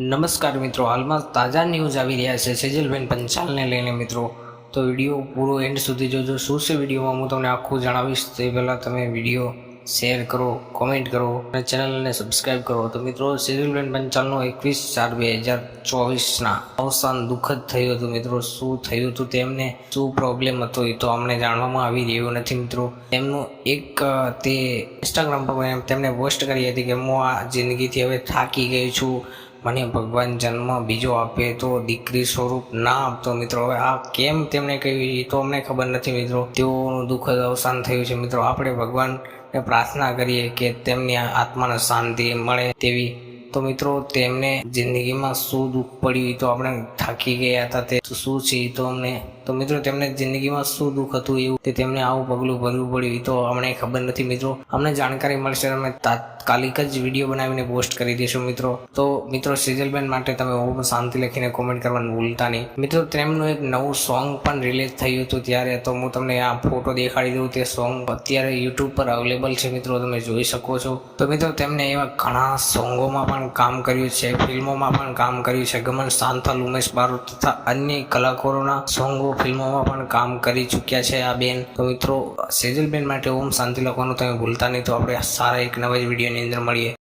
નમસ્કાર મિત્રો, હાલમાં તાજા ન્યૂઝ આવી રહ્યા છે સેજલબેન પંચાલને લઈને મિત્રો. તો વીડિયો પૂરો એન્ડ સુધી જોજો. શું છે વિડીયોમાં હું તમને આખું જણાવીશ. તે પહેલાં તમે વીડિયો શેર કરો કોમેન્ટ કરો અને ચેનલને સબસ્ક્રાઇબ કરો. તો મિત્રો, સેજલબેન પંચાલનો એકવીસ ચાર બે હજાર ચોવીસના અવસાન દુઃખદ થયું હતું મિત્રો. શું થયું હતું તેમને? શું પ્રોબ્લેમ હતો એ તો અમને જાણવામાં આવી રહ્યું નથી મિત્રો. તેમનું એક તે ઇન્સ્ટાગ્રામ પર તેમણે પોસ્ટ કરી હતી કે હું આ જિંદગીથી હવે થાકી ગઈ છું. મને ભગવાન જન્મ બીજો આપે તો દીકરી સ્વરૂપ ના આપતો મિત્રો. હવે આ કેમ તેમણે કહ્યું એ તો અમને ખબર નથી મિત્રો. તેઓનું દુઃખદ અવસાન થયું છે મિત્રો. આપણે ભગવાનને પ્રાર્થના કરીએ કે તેમની આત્માને શાંતિ મળે તેવી. તો મિત્રો, તેમને જિંદગીમાં શું દુઃખ પડ્યું તો આપણે થાકી ગયા હતા. તે શું છે તો અમને તો મિત્રો, તેમને જિંદગીમાં શું દુઃખ હતું, એવું તે તેમને આવું પગલું ભરવું પડ્યું એ તો અમને ખબર નથી મિત્રો. અમને જાણકારી મળશે, અમે તાત્કાલિક જ વીડિયો બનાવીને પોસ્ટ કરી દઈશું મિત્રો. તો મિત્રો સિજલબેન માટે તમે ઓમ શાંતિ લખીને કોમેન્ટ કરવાનું ભૂલતા નહીં. મિત્રો, તેમનું એક નવું સોંગ પણ રિલીઝ થયું હતું ત્યારે, તો હું તમને આ ફોટો દેખાડી દઉં, તે સોંગ અત્યારે યુટ્યુબ પર અવેલેબલ છે મિત્રો, તમે જોઈ શકો છો. તો મિત્રો, તેમને એવા ઘણા સોંગોમાં પણ કામ કર્યું છે ફિલ્મોમાં પણ કામ કર્યું છે. ગમન શાંતલ ઉમેશ બારોટ તથા અન્ય કલાકારોના સોંગો ફિલ્મોમાં પણ કામ કરી ચૂક્યા છે આ બેન. તો મિત્રો, સેજલબેન માટે ઓમ શાંતિ લખવાનું તમે ભૂલતા નહીં, તો આપણે સારા એક નવા જ વિડીયોની અંદર મળીએ.